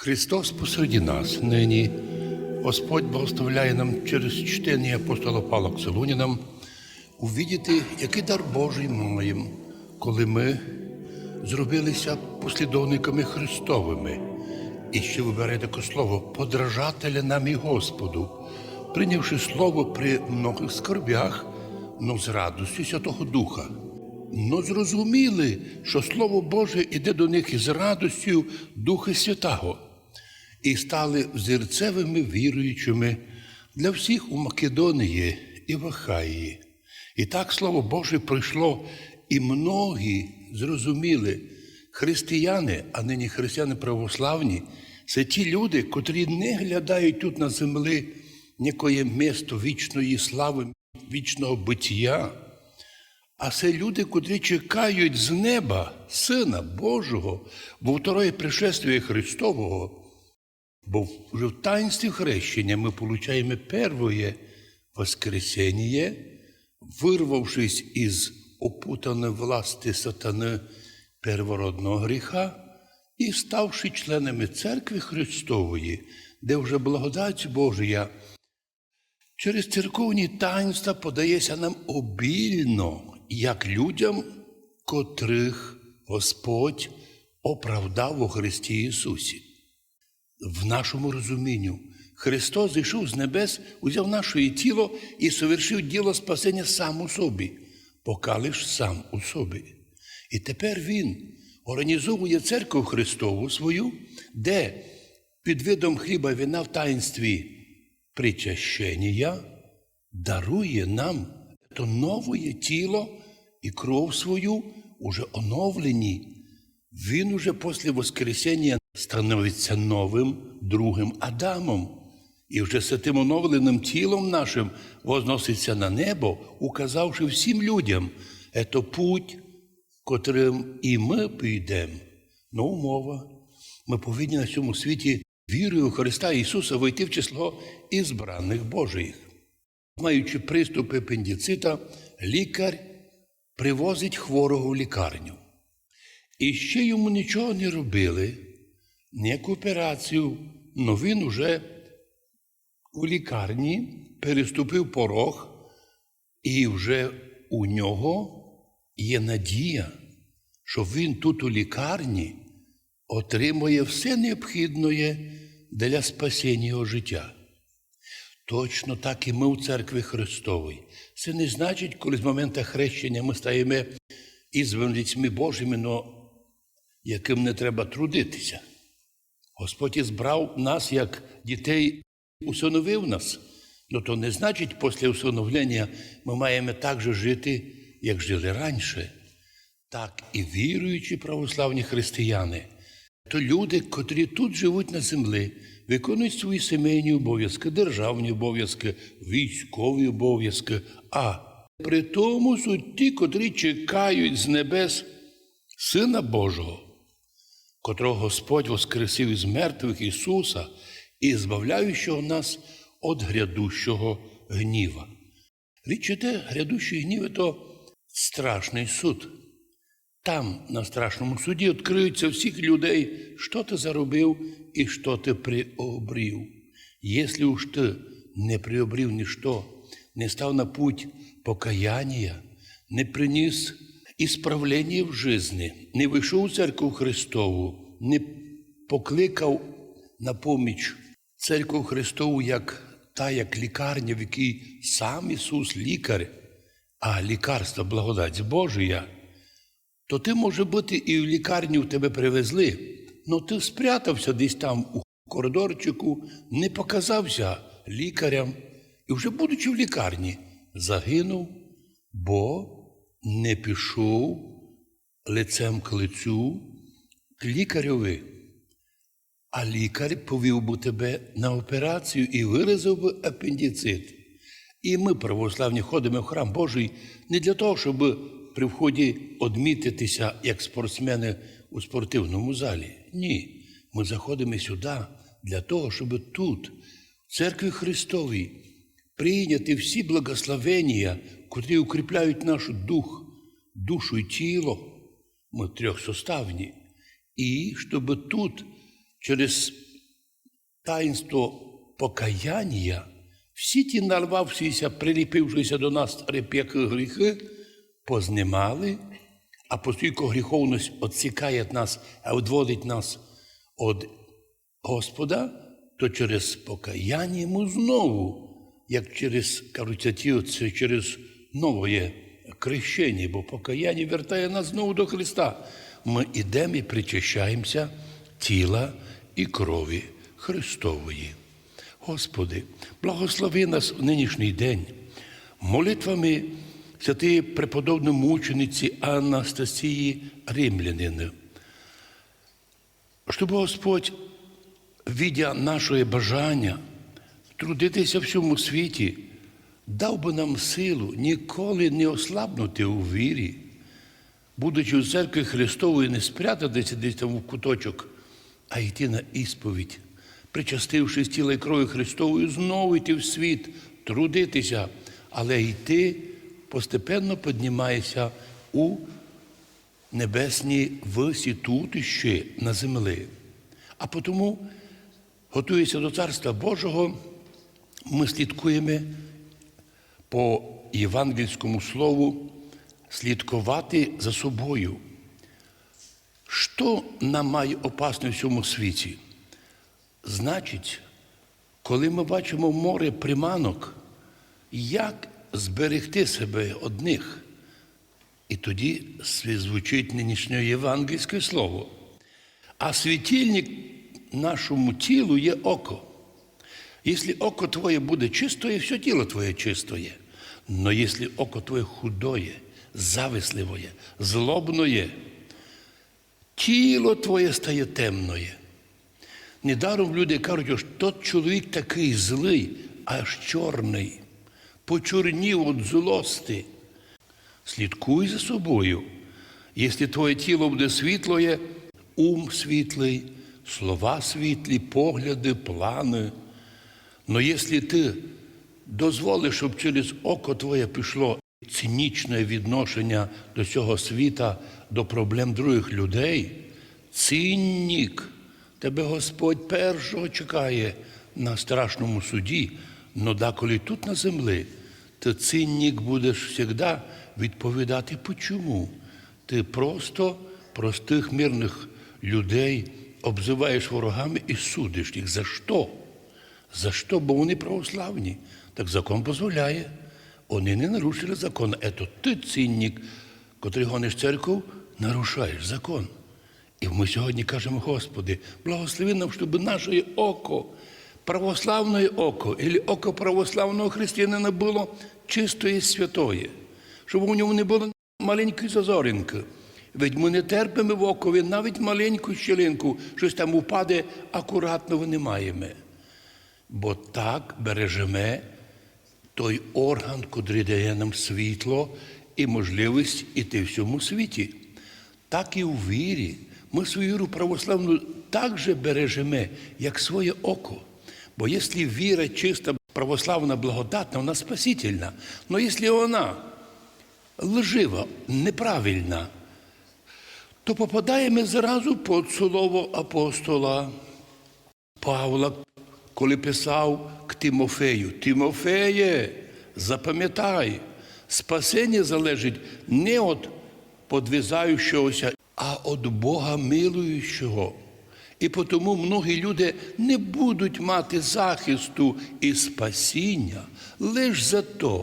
Христос посереді нас нині. Господь благословляє нам через чтення апостола Павла к увідіти, який дар Божий маємо, коли ми зробилися послідовниками Христовими. І ще вибере таке слово подражателя нам і Господу, прийнявши слово при многих скорбях, но з радостю Святого Духа. Но зрозуміли, що Слово Боже іде до них із радостю Духа Святого, і стали взірцевими віруючими для всіх у Македонії і в Ахаї. І так Слово Боже прийшло, і многі зрозуміли, християни, а нині християни православні, це ті люди, котрі не глядають тут на землі ніякое місто вічної слави, вічного биття. А це люди, котрі чекають з неба Сина Божого во второе пришествие Христового. Бо вже в таїнстві хрещення ми получаємо перше воскресіння, вирвавшись із опутаної власти сатани первородного гріха і ставши членами церкви Христової, де вже благодать Божія Через церковні таїнства подається нам обільно, як людям, котрих Господь оправдав у Христі Ісусі. В нашому розумінню Христос зійшов з небес, узяв наше тіло і совершив діло спасення сам у собі, поки лиш сам у собі. І тепер Він організовує церкву Христову свою, де під видом хліба вина в таїнстві причащення дарує нам то нове тіло і кров свою уже оновлені. Він уже після Воскресення становиться новим другим Адамом. І вже з тим оновленим тілом нашим возноситься на небо, указавши всім людям, це путь, котрим і ми підемо. Ну, умова. Ми повинні на цьому світі вірою Христа Ісуса войти в число ізбраних Божих. Маючи приступ апендицита, лікар привозить хворого в лікарню. І ще йому нічого не робили, ніяку операцію, але він уже у лікарні переступив порог, і вже у нього є надія, що він тут у лікарні отримує все необхідне для спасіння його життя. Точно так і ми у церкві Христовій. Це не значить, коли з моменту хрещення ми стаємо дітьми Божими, але яким не треба трудитися. Господь ізбрав нас як дітей, усиновив нас. Ну то не значить, після усиновлення ми маємо так же жити, як жили раніше. Так і віруючі православні християни, то люди, котрі тут живуть на землі, виконують свої сімейні обов'язки, державні обов'язки, військові обов'язки. А при тому суть ті, котрі чекають з небес Сина Божого, котрого Господь воскресив із мертвих Ісуса і збавляючого нас від грядущого гніва. Іде, грядущий гнів – то страшний суд. Там, на страшному суді, відкриються всіх людей, що ти заробив і що ти приобрів. Якщо уж ти не приобрів ніщо, не став на путь покаяння, не приніс ісправлення в житті, не вийшов у церкву Христову, не покликав на поміч церкву Христову як та, як лікарня, в якій сам Ісус лікар, а лікарство благодать Божия – то ти, може бути, і в лікарню тебе привезли, але ти спрятався десь там у коридорчику, не показався лікарям. І, вже будучи в лікарні, загинув, бо не пішов лицем к лицю к лікареві. А лікар повів би тебе на операцію і виразив би апендицит. І ми, православні, ходимо в храм Божий не для того, щоб при вході одмітитися як спортсмени у спортивному залі. Ні. Ми заходимо сюди для того, щоб тут, в церкві Христовій, прийняти всі благословення, котрі укріпляють наш дух, душу і тіло. Ми трьохсоставні. І щоб тут через таїнство покаяння, всі ті нарвавшися, приліпившися до нас реп'яки гріхи, познімали, а оскільки гріховність відсікає нас, а відводить нас від Господа, то через покаяння ми знову, як через кажуть, це через нове крещення, бо покаяння вертає нас знову до Христа. Ми йдемо і причащаємося тіла і крові Христової. Господи, благослови нас в нинішній день молитвами святої преподобної мучениці Анастасії Римлянини, щоб Господь, видя наше бажання трудитися всьому світі, дав би нам силу ніколи не ослабнути у вірі, будучи у церкві Христової, не спрятатися десь там в куточок, а йти на ісповідь, причастившись тіла і крові Христової, знову йти в світ, трудитися, але йти постепенно піднімаєшся у небесні висі тут і ще на землі. А тому, готуючися до Царства Божого, ми слідкуємо по євангельському слову слідкувати за собою. Що нам має опасне в цьому світі? Значить, коли ми бачимо море приманок, як зберегти себе одних? І тоді звучить нинішнє євангельське слово. А світильник нашому тілу є око. Якщо око твоє буде чистоє, все тіло твоє чистоє. Но якщо око твоє худоє, зависливоє, злобноє, тіло твоє стає темноє. Недаром люди кажуть, що тот чоловік такий злий, аж чорний, почорнів від злости. Слідкуй за собою. Якщо твоє тіло буде світлоє, ум світлий, слова світлі, погляди, плани. Но якщо ти дозволиш, щоб через око твоє пішло цинічне відношення до цього світа, до проблем других людей, циннік, тебе Господь першого чекає на страшному суді, но деколи тут на землі, ти циннік будеш завжди відповідати, почому. Ти просто простих мирних людей обзиваєш ворогами і судиш їх. За що? За що? Бо вони православні. Так закон дозволяє. Вони не нарушили закон. Ето ти, цінник, котрий гониш церкву, нарушаєш закон. І ми сьогодні кажемо, Господи, благослови нам, щоб наше око, православне око, або око православного християнина було чистое і святое, щоб у ньому не було маленької зазоринки. Ведь ми не терпимо в окові навіть маленьку щілинку, щось там упаде, акуратно винімаємо. Бо так бережемо той орган, котрий дає нам світло і можливість іти в цьому світі. Так і у вірі. Ми свою віру православну так же бережемо, як своє око. Бо якщо віра чиста, православна, благодатна, вона спасительна. Но якщо вона лжива, неправильна, то попадаємо зразу під слово апостола Павла, коли писав к Тимофею. Тимофеє, запам'ятай, спасення залежить не від подвизаючогося, а від Бога милуючого. І тому многі люди не будуть мати захисту і спасіння лише за те,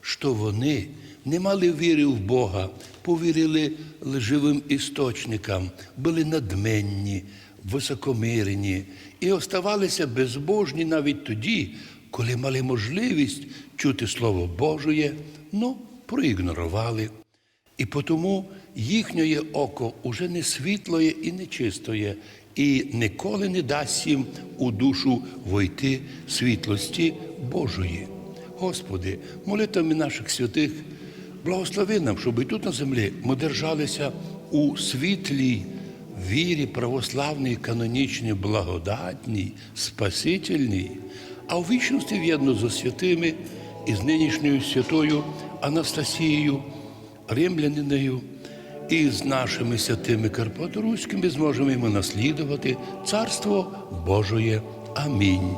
що вони не мали віри в Бога, повірили лживим істочникам, були надменні, високомирні і оставалися безбожні навіть тоді, коли мали можливість чути Слово Божє, но проігнорували. І тому їхнє око уже не світлоє і не чистоє, і ніколи не дасть їм у душу войти світлості Божої. Господи, молитвами наших святих, благослови нам, щоб і тут на землі ми держалися у світлій вірі православній, канонічній, благодатній, спасительній, а у вічності в'єдно зі святими і з нинішньою святою Анастасією, римляниною і з нашими святими Карпаторуськими зможемо йому наслідувати Царство Божоє. Амінь.